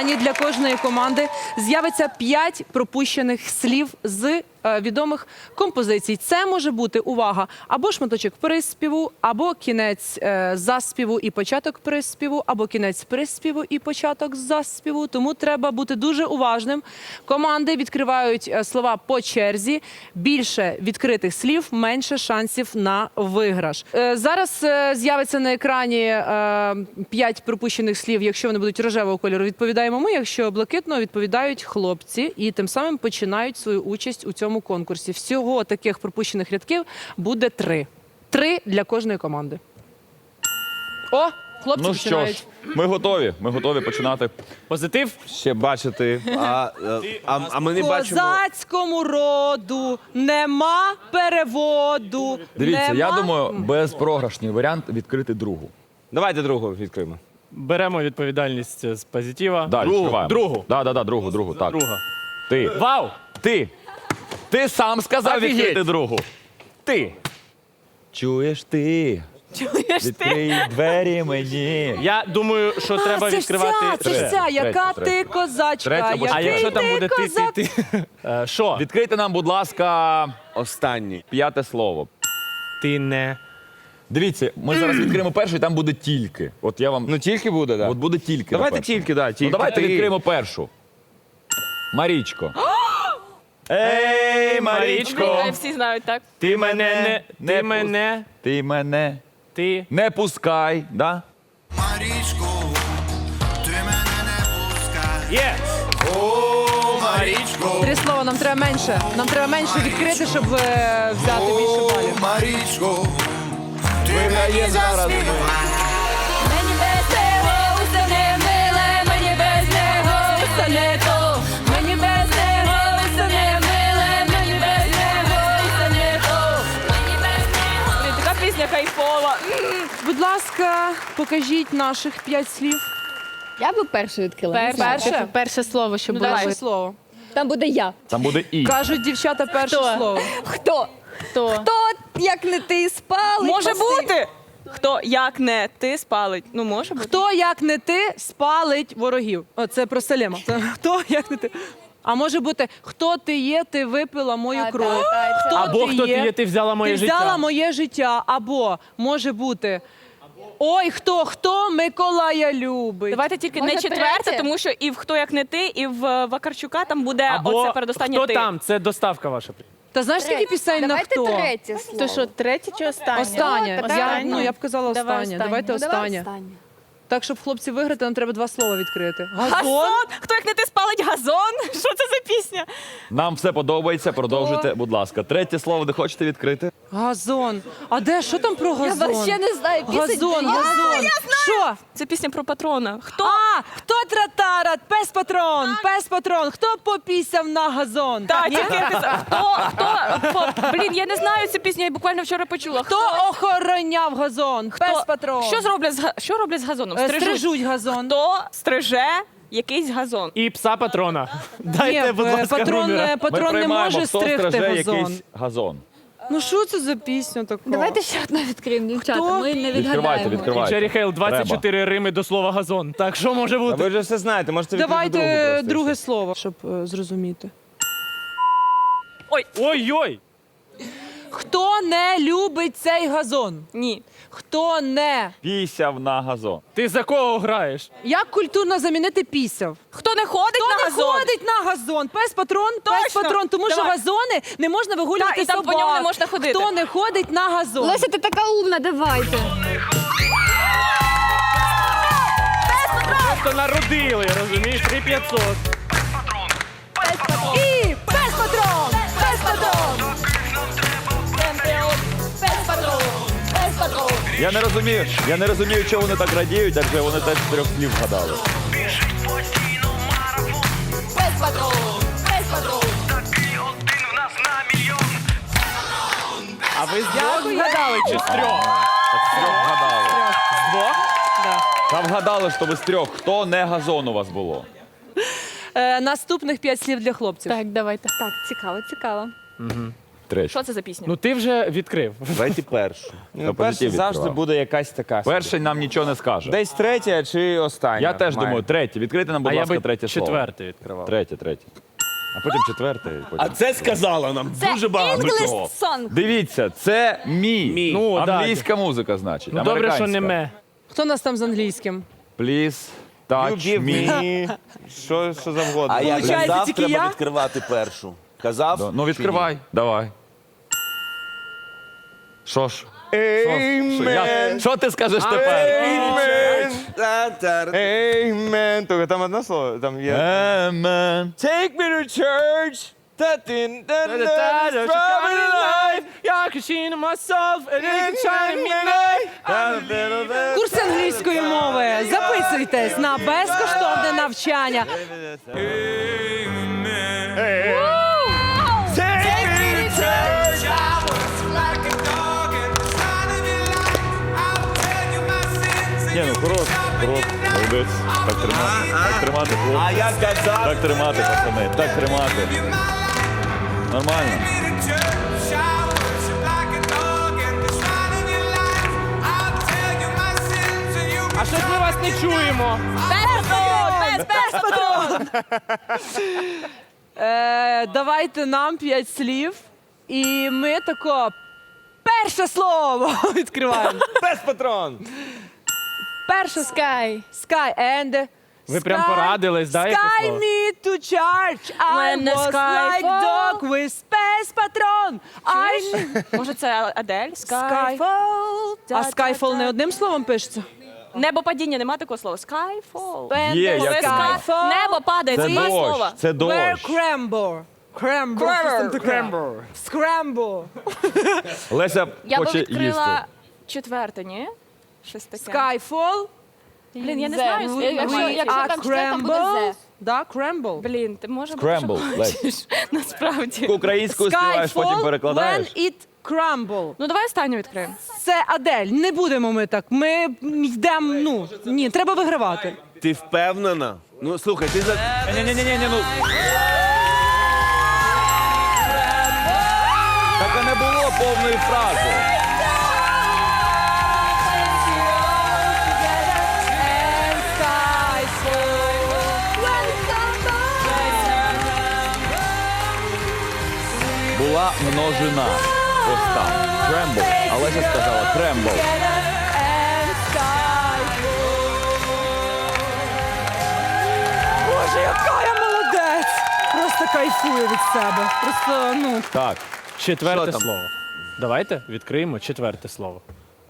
екрані для кожної команди. З'явиться 5 пропущених слів з відомих композицій. Це може бути увага або шматочок приспіву, або кінець е, заспіву і початок приспіву, або кінець приспіву і початок заспіву. Тому треба бути дуже уважним. Команди відкривають е, слова по черзі. Більше відкритих слів, менше шансів на виграш. Е, Зараз е, з'явиться на екрані е, 5 пропущених слів. Якщо вони будуть рожевого кольору, відповідаємо ми. Якщо блакитного, відповідають хлопці, і тим самим починають свою участь у цьому конкурсі. Всього таких пропущених рядків буде три. Три для кожної команди. О, хлопці Ну що починають. ж, ми готові. Ми готові починати Позитив? ще бачити. А, е, а, а ми не бачимо. Козацькому роду нема переводу. Дивіться, я нема- думаю, безпрограшний варіант відкрити другу. Давайте другу відкриємо. Беремо відповідальність з позитива. Да, Другу. відкриваємо. Другу. Да, да, да, другу, другу. Так. Друга. Ти. Вау! Ти. Ти сам сказав Офігеть. відкрити другу. Ти! Чуєш ти? Чуєш ти? Відкрий двері мені. Я думаю, що треба а, це відкривати. ж ця, це ж ця, яка третя, ти третя. козачка. Третя, бо- який А якщо там ти буде ти, козак. ти, ти. Е, Що? Відкрийте нам, будь ласка, Останній. п'яте слово. Ти не. Дивіться, ми зараз відкриємо першу, і там буде тільки. От я вам. Ну тільки буде, так. От буде тільки. Давайте напевно. тільки, да, тільки. Ну давайте ти. відкриємо першу. Марічко. Ей, Марічко! Всі знають, так? Ти мене не. Не Ти мене. Ти мене Ти. не пускай, да? Марічко, ти мене не пускай. Є! О, Марічко, Три слова, нам треба менше. Нам треба менше відкрити, щоб е, взяти більше о, балів. Марічко, ти мені. Мені Будь ласка, покажіть наших п'ять слів. Я би першу відкрила. Перше? Перше? перше слово, що Ну, було. перше слово. Там буде я. Там буде і. Кажуть дівчата перше Хто? слово. Хто? Хто? Хто, як не ти, спалить? Може Василь? бути. Хто, як не ти спалить? Ну, може бути. Хто, як не ти, спалить ворогів. О, це про Салема. Це Хто, як не ти. А може бути, хто ти є, ти випила мою Та, кров. та, та, Хто Або хто ти є, ти взяла моє ти життя. взяла моє життя. Або може бути. Ой, хто, хто Миколая любить. Давайте тільки Може, не четверте, третє? тому що і в хто як не ти, і в Вакарчука там буде Або оце передостаннє хто ти. там? Це доставка ваша. Та знаєш, скільки пісень на Давайте хто? третє слово. То що, третє чи останнє? Останнє. О, Я, ну, я б казала Давай останнє. останнє. Давайте Ну, давай останнє. останнє. Так, щоб хлопці виграти, нам треба два слова відкрити. Газон? Хто як не ти спалить газон? Що це за пісня? Нам все подобається. Продовжуйте, будь ласка. Третє слово, де хочете відкрити? Газон. А де? Що там про Я газон? взагалі не знаю. пісень Газон, газон. Що? Це пісня про патрона. Хто? А, хто тратара? Пес патрон, пес патрон. Хто попісяв на газон? Та, тільки ти за- хто, хто, по- блін, я не знаю цю пісню, я буквально вчора почула. Хто охороняв газон? Пес патрон. Що зроблять з га- що роблять з газоном? Е, Стрижуть. Стрижуть газон. Хто стриже якийсь газон? І пса патрона. Дайте, будь е, ласка, патрон, номера. е, патрон не може хто стригти стриже газон. якийсь газон. Ну що це за пісня така? Давайте ще одну відкриємо, дівчата. Хто? Ми не Відкривайте, відгадаємо. відкривайте. Джері Хейл 24 рими до слова газон. Так що може А бути? ви вже все знаєте, можете відкрити другу Давайте просто, і друге все. слово, щоб е, зрозуміти. Ой-ой! Хто не любить цей газон? Ні. Хто не? Пісяв на газон. Ти за кого граєш? Як культурно замінити пісяв? Хто не ходить Хто на не газон? ходить на газон? Пес патрон, пес Точно. патрон, тому що Давай. газони не можна вигулювати Так, і там по ньому не можна ходити. Хто не ходить на газон? Леся, ти така умна, давайте. Просто народили, розумієш? 3500. Я не розумію, я не розумію, чого вони так радіють, адже вони теж з трьох слів вгадали. А ви з двох вгадали чи з трьох? З трьох вгадали. З двох? Та вгадали, що ви з трьох. Хто не газон у вас було? Е, наступних п'ять слів для хлопців. Так, давайте. Так, цікаво, цікаво. Третє. Що це за пісня? Ну ти вже відкрив. Давайте першу. Ну, перша завжди відкривав. буде якась така. собі. Перший нам нічого не скаже. Десь третя чи остання. Я теж має. думаю, третє. Відкрити нам, будь А я ласка, би третє слово. четвертий відкривав. Третє, третє. А потім четверте. і Потім... А це сказала нам Це дуже багато English чого. song. Дивіться, це мій. Мій. Ну, да. Англійська музика, значить. Ну добре, що не ме. Хто нас там з англійським? Please You touch give me. me. Що, що завгодно. А я казав, тільки треба я? відкривати першу. Казав? Да, Ну відкривай, давай. Що ж? Що, Що ти скажеш тепер? Amen. Amen. Тільки там одне слово. Там є. Amen. Take me to church. Та-тин, та-тин, Я кричу myself, and you shine midnight. Курс англійської мови. Записуйтесь на безкоштовне навчання. Take Ні, ну хорош, хорош, молодець. Так тримати, так тримати, А я казав, Так тримати, пацани, так тримати. Нормально. А щось ми вас не чуємо. Без патрон! Е, давайте нам п'ять слів. І ми тако. Перше слово відкриваємо. Без патрон. Перше Sky. Sky and Ви прям порадились, да, яке Sky слово? me to charge. I When the was sky like falls. dog with space patron. I... Може, це Адель? Sky- Skyfall. А Skyfall не одним словом пишеться? Небо падіння, нема такого слова. Skyfall. Є, Коли як sky- Skyfall. Небо падає, це Це два слова. дощ, це Where дощ. Crambo. Crambo. Crambo. Scramble. Леся Я би хоче відкрила їсти. четверте, ні? Щось таке. Skyfall. Блін, я не Зе. знаю. We- Якщо, we якщо are там буде зе. Да, Cramble. Блін, ти може Scramble, Лесь. насправді. Українською співаєш, потім Skyfall перекладаєш. when it crumble. Ну давай останню відкриємо. Це Адель. Не будемо ми так. Ми йдемо. Ну ні, треба вигравати. ти впевнена? Ну слухай, ти за Ні-ні-ні, ну. Так і не було повної фрази. Була множина. Ось там. Крембл. Олеся сказала крембл. Боже, яка я молодець! Просто кайфую від себе. Просто ну Так. Четверте там? слово. Давайте відкриємо четверте слово.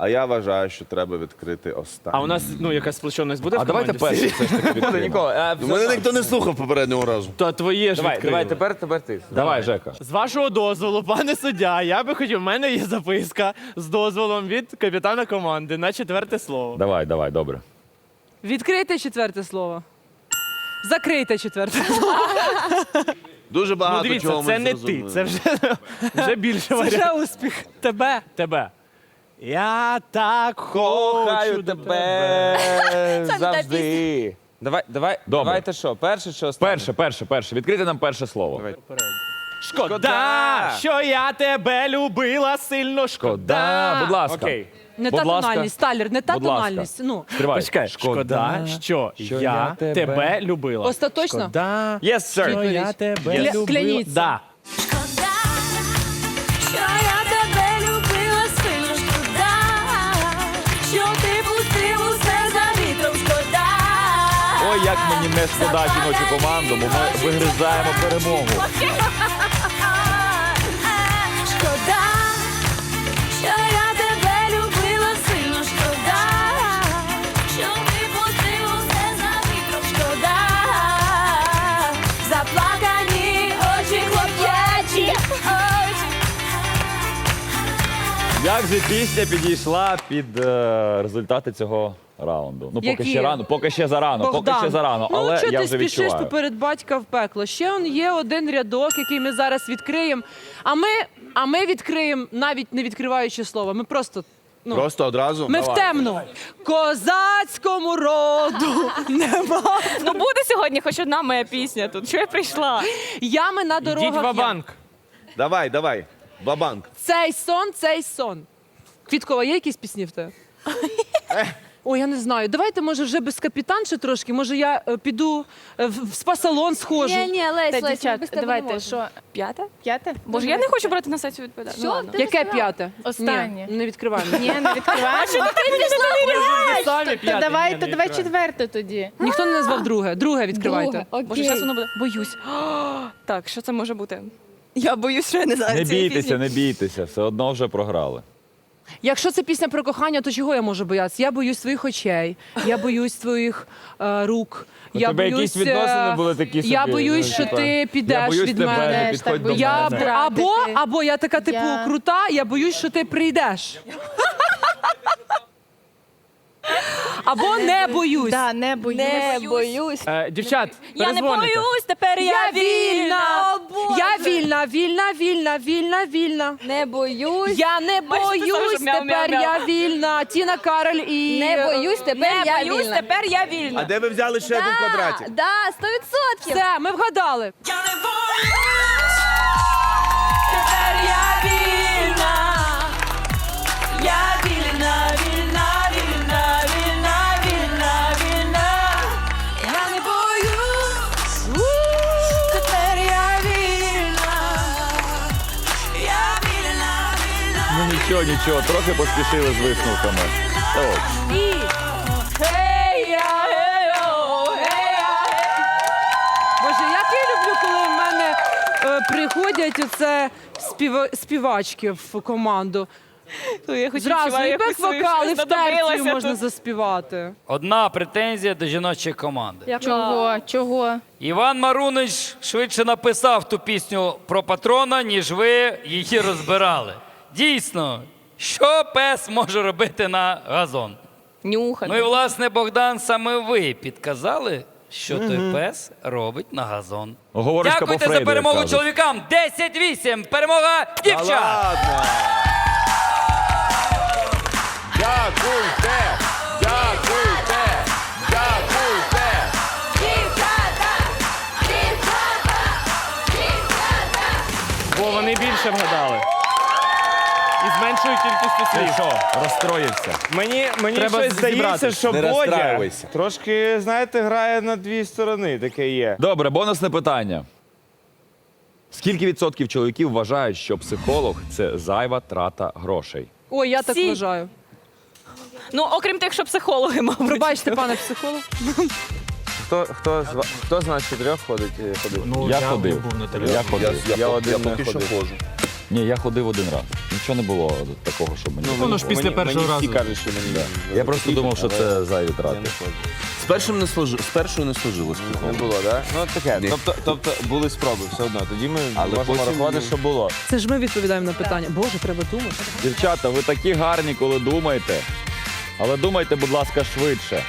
А я вважаю, що треба відкрити останнє. А у нас ну якась сплоченість буде А в давайте команді? перший все ж таки відкриємо. Ніколи. Ну, Мене ніхто не слухав попереднього разу. Та твоє ж Давай, відкрили. давай, тепер, тепер ти. Давай, Жека. З вашого дозволу, пане суддя, я би хотів, у мене є записка з дозволом від капітана команди на четверте слово. Давай, давай, добре. відкрийте четверте слово. Закрийте четверте. слово. Дуже Ну багато дивіться, чого ми це не ти, зрозуміли. це вже, вже більше Це варіантів. вже успіх. Тебе. Тебе. Я так хочу Кохаю тебе завжди. Давай, давай, Добре. давайте що, перше чи останнє? Перше, перше, перше. Відкрити нам перше слово. Шкода, Шкода. що я тебе любила сильно. Шкода. Шкода, будь ласка. Окей. Не Будь та ласка. тональність, Талір, не та Будь ласка. тональність. Ну, Тривай. Почекай, шкода, що, я, тебе... любила. Остаточно? Шкода, Yes, sir. що я тебе Кля- любила. кляніться. Да. Як мені не шкода жіночу команду, бо ми вигризаємо перемогу. Шкода, що я тебе любила сильно. Шкода, що ти пустив усе за вітром. Шкода, заплакані очі хлоп'ячі. Як же пісня підійшла під е, результати цього раунду? Ну, поки Які? ще рано, поки ще зарано, поки ще зарано, ну, але чого я ти вже спішиш відчуваю. поперед батька в пекло? Ще он є один рядок, який ми зараз відкриємо. А ми, а ми відкриємо, навіть не відкриваючи слово. Ми просто. Ну, Просто одразу. ми в темну. Козацькому роду нема. Ну буде сьогодні хоч одна моя пісня тут. Що я прийшла? Ями на Ідіть дорогах. в я- банк. Давай, давай. Бабанк. Цей сон, цей сон. Квіткова, є якісь пісні в тебе? Ой, я не знаю. Давайте, може, вже без капітанши трошки. Може, я е, піду е, в в спа-салон схожу. Ні, ні, Лесь, Та, Лесь, ми дівчат, без тебе не давайте, можемо. що, П'яте? п'яте? Боже, я не хочу брати на сесію відповідальність. Що? Ну, ладно. Ти Яке п'яте? Останнє. Ні, не відкривай. мене. Ні, не відкриваєш. Ви самі То п'яте. давай, Ні, то не давай відкривай. четверте тоді. Ніхто не назвав друге. Друге відкривайте. Друге, окей. Боже, зараз воно буде. Боюсь. Так, що це може бути? Я боюсь, що я не знаю Не цієї бійтеся, не бійтеся, все одно вже програли. Якщо це пісня про кохання, то чого я можу боятися? Я боюсь своїх очей, я боюсь твоїх е, рук. У я тебе боюсь, якісь відносини е, були такі Я собі, боюсь, ну, що типа, ти Я підеш боюсь від тебе, мене. не Теж підходь до боюсь. Я мене. б- або, або я така типу Я- крута, я боюсь, що ти прийдеш. Або не боюсь. Да, не боюсь. Не боюсь. Е, Дівчат, Я не перезвоните. боюсь, тепер я, Я вільна. О, Боже. Я вільна, вільна, вільна, вільна, вільна. Не боюсь. Я не Бачите, боюсь, мяу, тепер мяу, я мяу. вільна. Тіна Кароль і Не боюсь, тепер я боюсь, вільна. тепер я вільна. А де ви взяли ще один квадратик? Да, сто відсотків. Все, ми вгадали. Тепер нічого, нічого, трохи поспішили з висновками. І гей. Боже, як я люблю, коли в мене е, приходять оце співа, співачки в команду. Я хоч Зразу і бек-вокал, і в терцію можна тут. заспівати. Одна претензія до жіночої команди. Чого? Чого? Іван Марунич швидше написав ту пісню про патрона, ніж ви її розбирали. Дійсно, що пес може робити на газон? Нюхати. Ну і власне, Богдан, саме ви підказали, що той пес робить на газон. Оговорочка Дякуйте за як перемогу кажуть. чоловікам. 10-8. Перемога дівчат. ладно. Дякуйте! Дякуйте! Дякуйте! Дівчата, дівчата, дівчата. Бо вони більше вгадали. І з меншою кількістю слів. що, розстроївся? Мені, мені Треба щось здається, зібратись. що Не Бодя розстраювайся. трошки, знаєте, грає на дві сторони. Таке є. Добре, бонусне питання. Скільки відсотків чоловіків вважають, що психолог це зайва трата грошей? Ой, я так Всі. вважаю. Ну, окрім тих, що психологи, мабуть. Пробачте, пане психолог. Хто, хто, з, ва- хто з нас чотирьох ходить? е, ходив? я, ходив. Я ходив. Я, Я один не поки що ходив. ходжу. Ні, я ходив один раз. Нічого не було такого, щоб мені. Воно ж після першого разу. Всі кажуть, що мені Я просто думав, що це зайві Я трати. не ходжу. З першим не служи, з першою не служилось. Не було, так? Ну таке. Ні. Тобто, тобто були спроби все одно. Тоді ми Але можемо потім- рахувати, що було. Це ж ми відповідаємо на питання. Боже, треба думати. Дівчата, ви такі гарні, коли думаєте. Але думайте, будь ласка, швидше.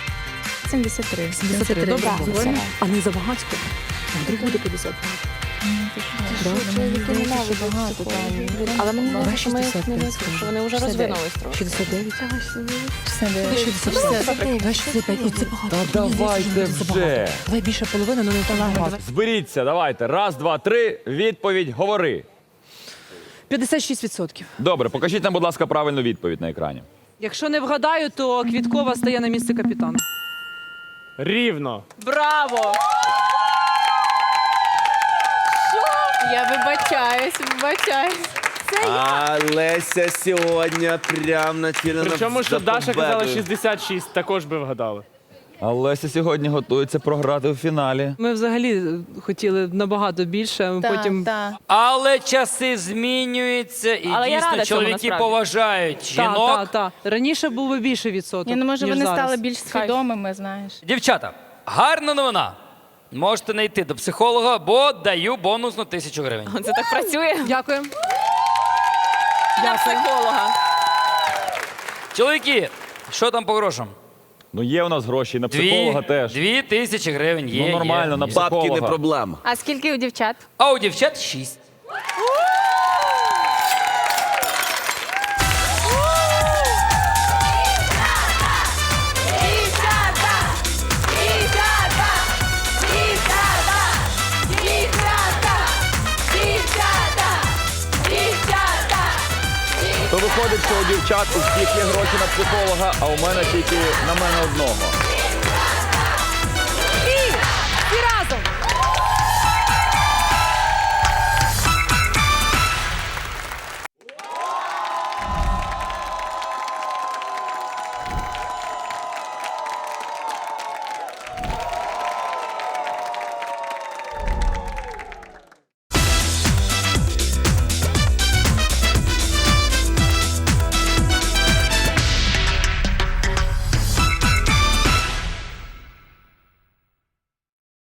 73. 73. Добре, згодні? А не забагатько. Вдруг буде 50. Але мені здається, що ми їх не люблять, що вони вже розвинулись трохи. 69. 69. Та давайте вже. Давай більше половини, але не так багато. Зберіться, давайте. Раз, два, три. Відповідь, говори. 56%. Добре, покажіть нам, будь ласка, правильну відповідь на екрані. Якщо не вгадаю, то Квіткова стає на місце капітана. Рівно. Браво! Я вибачаюсь, вибачаюсь. А Леся сьогодні прям націлена Причому, що за Даша казала победу. 66, також би вгадали. А Леся сьогодні готується програти у фіналі. Ми взагалі хотіли набагато більше, а Так, потім так. Але часи змінюються, і Але я дійсно рада цьому, чоловіки насправді. поважають та, жінок. та, та. раніше був би більше відсоток. Я не може ніж вони зараз. стали більш свідомими, знаєш. Дівчата, гарна новина. Можете не йти до психолога, бо даю бонусну тисячу гривень. Це так працює Дякую. для психолога. Чоловіки, що там по грошам? Ну є у нас гроші, на психолога теж. Дві тисячі гривень є. Ну, нормально, є, на є. психолога. Бабки не проблема. А скільки у дівчат? А у дівчат шість. Виходить, що у дівчат у всіх є гроші на психолога, а у мене тільки на мене одного.